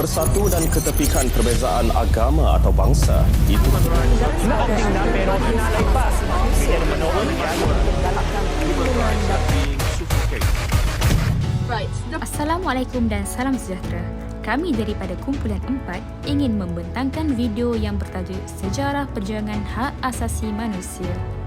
bersatu dan ketepikan perbezaan agama atau bangsa. Itu Assalamualaikum dan salam sejahtera. Kami daripada Kumpulan Empat ingin membentangkan video yang bertajuk Sejarah Perjuangan Hak Asasi Manusia.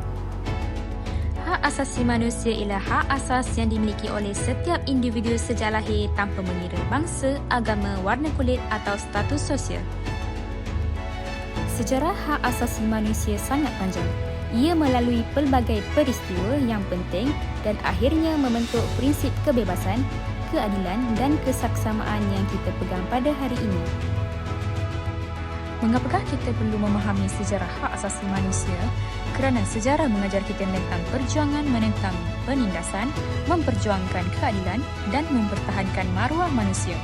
Asasi manusia ialah hak asas yang dimiliki oleh setiap individu sejak lahir tanpa mengira bangsa, agama, warna kulit atau status sosial. Sejarah hak asasi manusia sangat panjang. Ia melalui pelbagai peristiwa yang penting dan akhirnya membentuk prinsip kebebasan, keadilan dan kesaksamaan yang kita pegang pada hari ini. Mengapakah kita perlu memahami sejarah hak asasi manusia? Kerana sejarah mengajar kita tentang perjuangan menentang penindasan, memperjuangkan keadilan dan mempertahankan maruah manusia.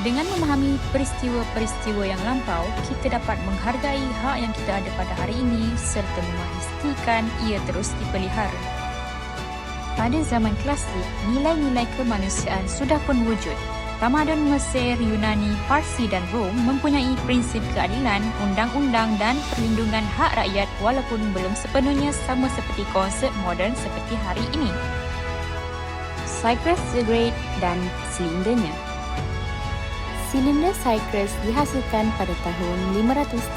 Dengan memahami peristiwa-peristiwa yang lampau, kita dapat menghargai hak yang kita ada pada hari ini serta memastikan ia terus dipelihara. Pada zaman klasik, nilai-nilai kemanusiaan sudah pun wujud. Tamadun Mesir, Yunani, Parsi dan Rom mempunyai prinsip keadilan, undang-undang dan perlindungan hak rakyat walaupun belum sepenuhnya sama seperti konsep moden seperti hari ini. Cyprus the Great dan silindernya Silinder Cyprus dihasilkan pada tahun 539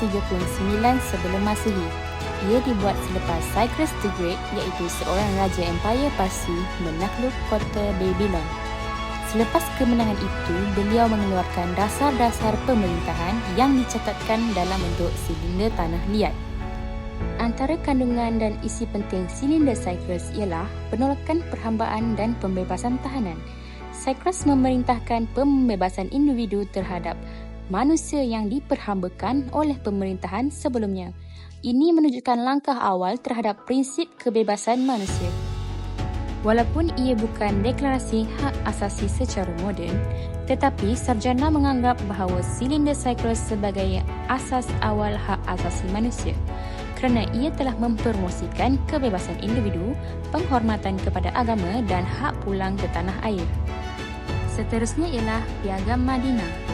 sebelum Masehi ia dibuat selepas Cyprus the Great iaitu seorang raja Empire Parsi menakluk kota Babylon. Selepas kemenangan itu, beliau mengeluarkan dasar-dasar pemerintahan yang dicatatkan dalam bentuk silinder tanah liat. Antara kandungan dan isi penting silinder Cyprus ialah penolakan perhambaan dan pembebasan tahanan. Cyprus memerintahkan pembebasan individu terhadap manusia yang diperhambakan oleh pemerintahan sebelumnya. Ini menunjukkan langkah awal terhadap prinsip kebebasan manusia. Walaupun ia bukan deklarasi hak asasi secara moden, tetapi sarjana menganggap bahawa silinder Cyprus sebagai asas awal hak asasi manusia kerana ia telah mempromosikan kebebasan individu, penghormatan kepada agama dan hak pulang ke tanah air. Seterusnya ialah Piagam Madinah.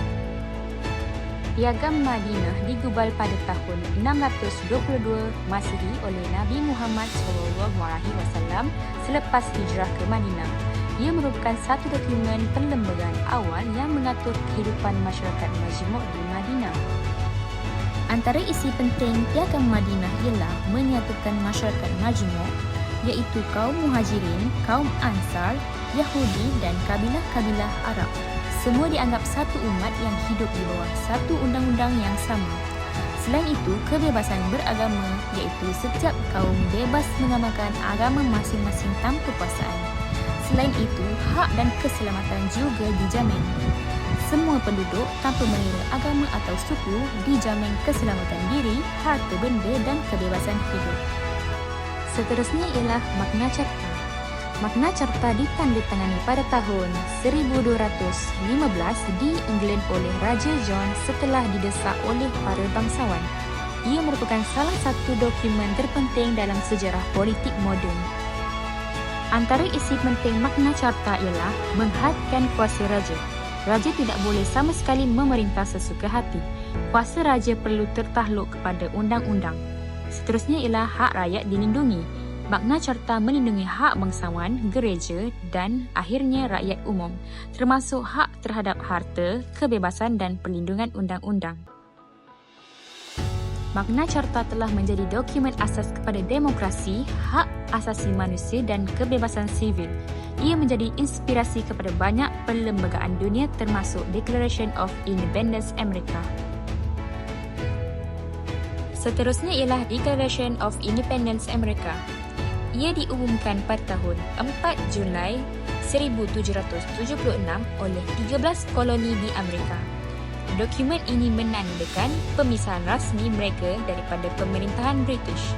Piagam Madinah digubal pada tahun 622 Masihi oleh Nabi Muhammad SAW selepas hijrah ke Madinah. Ia merupakan satu dokumen perlembagaan awal yang mengatur kehidupan masyarakat majmuk di Madinah. Antara isi penting Piagam Madinah ialah menyatukan masyarakat majmuk iaitu kaum muhajirin, kaum ansar, Yahudi dan kabilah-kabilah Arab semua dianggap satu umat yang hidup di bawah satu undang-undang yang sama. Selain itu, kebebasan beragama iaitu setiap kaum bebas mengamalkan agama masing-masing tanpa paksaan. Selain itu, hak dan keselamatan juga dijamin. Semua penduduk tanpa mengira agama atau suku dijamin keselamatan diri, harta benda dan kebebasan hidup. Seterusnya ialah makna carta. Magna Carta ditandatangani pada tahun 1215 di England oleh Raja John setelah didesak oleh para bangsawan. Ia merupakan salah satu dokumen terpenting dalam sejarah politik moden. Antara isi penting Magna Carta ialah menghadkan kuasa raja. Raja tidak boleh sama sekali memerintah sesuka hati. Kuasa raja perlu tertakluk kepada undang-undang. Seterusnya ialah hak rakyat dilindungi Makna Carta melindungi hak bangsawan, gereja dan akhirnya rakyat umum, termasuk hak terhadap harta, kebebasan dan perlindungan undang-undang. Magna Carta telah menjadi dokumen asas kepada demokrasi, hak asasi manusia dan kebebasan sivil. Ia menjadi inspirasi kepada banyak perlembagaan dunia termasuk Declaration of Independence Amerika. Seterusnya ialah Declaration of Independence Amerika. Ia diumumkan pada tahun 4 Julai 1776 oleh 13 koloni di Amerika. Dokumen ini menandakan pemisahan rasmi mereka daripada pemerintahan British.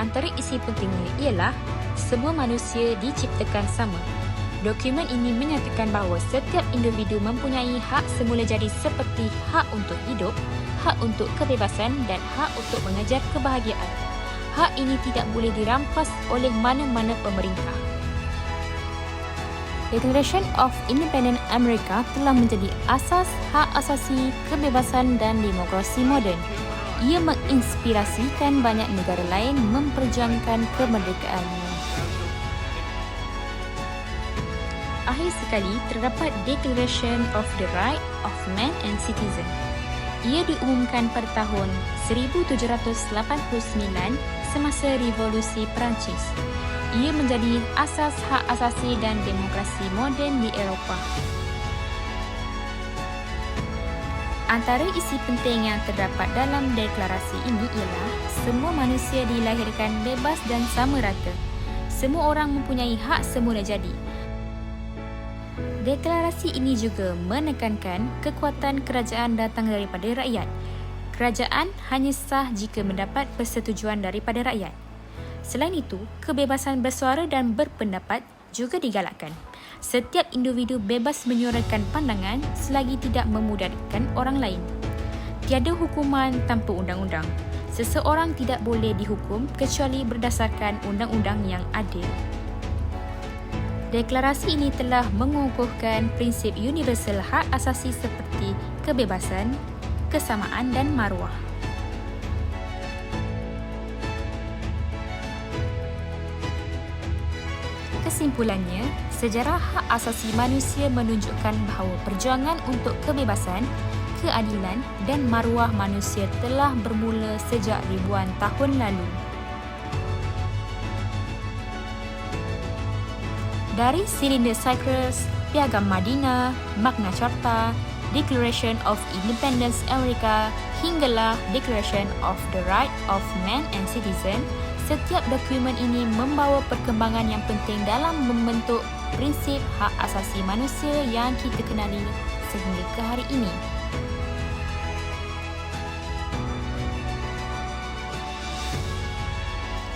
Antara isi pentingnya ialah semua manusia diciptakan sama. Dokumen ini menyatakan bahawa setiap individu mempunyai hak semula jadi seperti hak untuk hidup, hak untuk kebebasan dan hak untuk mengejar kebahagiaan hak ini tidak boleh dirampas oleh mana-mana pemerintah. Declaration of Independence America telah menjadi asas hak asasi kebebasan dan demokrasi moden. Ia menginspirasikan banyak negara lain memperjuangkan kemerdekaannya. Akhir sekali, terdapat Declaration of the Right of Man and Citizen. Ia diumumkan pada tahun 1789 semasa Revolusi Perancis. Ia menjadi asas hak asasi dan demokrasi moden di Eropah. Antara isi penting yang terdapat dalam deklarasi ini ialah semua manusia dilahirkan bebas dan sama rata. Semua orang mempunyai hak semula jadi. Deklarasi ini juga menekankan kekuatan kerajaan datang daripada rakyat. Kerajaan hanya sah jika mendapat persetujuan daripada rakyat. Selain itu, kebebasan bersuara dan berpendapat juga digalakkan. Setiap individu bebas menyuarakan pandangan selagi tidak memudaratkan orang lain. Tiada hukuman tanpa undang-undang. Seseorang tidak boleh dihukum kecuali berdasarkan undang-undang yang adil. Deklarasi ini telah mengukuhkan prinsip universal hak asasi seperti kebebasan, kesamaan dan maruah. Kesimpulannya, sejarah hak asasi manusia menunjukkan bahawa perjuangan untuk kebebasan, keadilan dan maruah manusia telah bermula sejak ribuan tahun lalu. dari Silinder Cyprus, Piagam Madinah, Magna Carta, Declaration of Independence America hinggalah Declaration of the Right of Man and Citizen, setiap dokumen ini membawa perkembangan yang penting dalam membentuk prinsip hak asasi manusia yang kita kenali sehingga ke hari ini.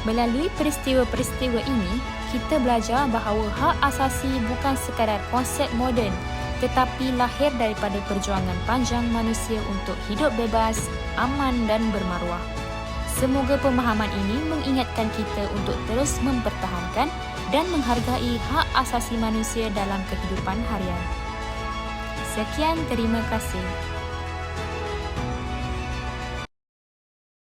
Melalui peristiwa-peristiwa ini, kita belajar bahawa hak asasi bukan sekadar konsep moden tetapi lahir daripada perjuangan panjang manusia untuk hidup bebas, aman dan bermaruah. Semoga pemahaman ini mengingatkan kita untuk terus mempertahankan dan menghargai hak asasi manusia dalam kehidupan harian. Sekian, terima kasih.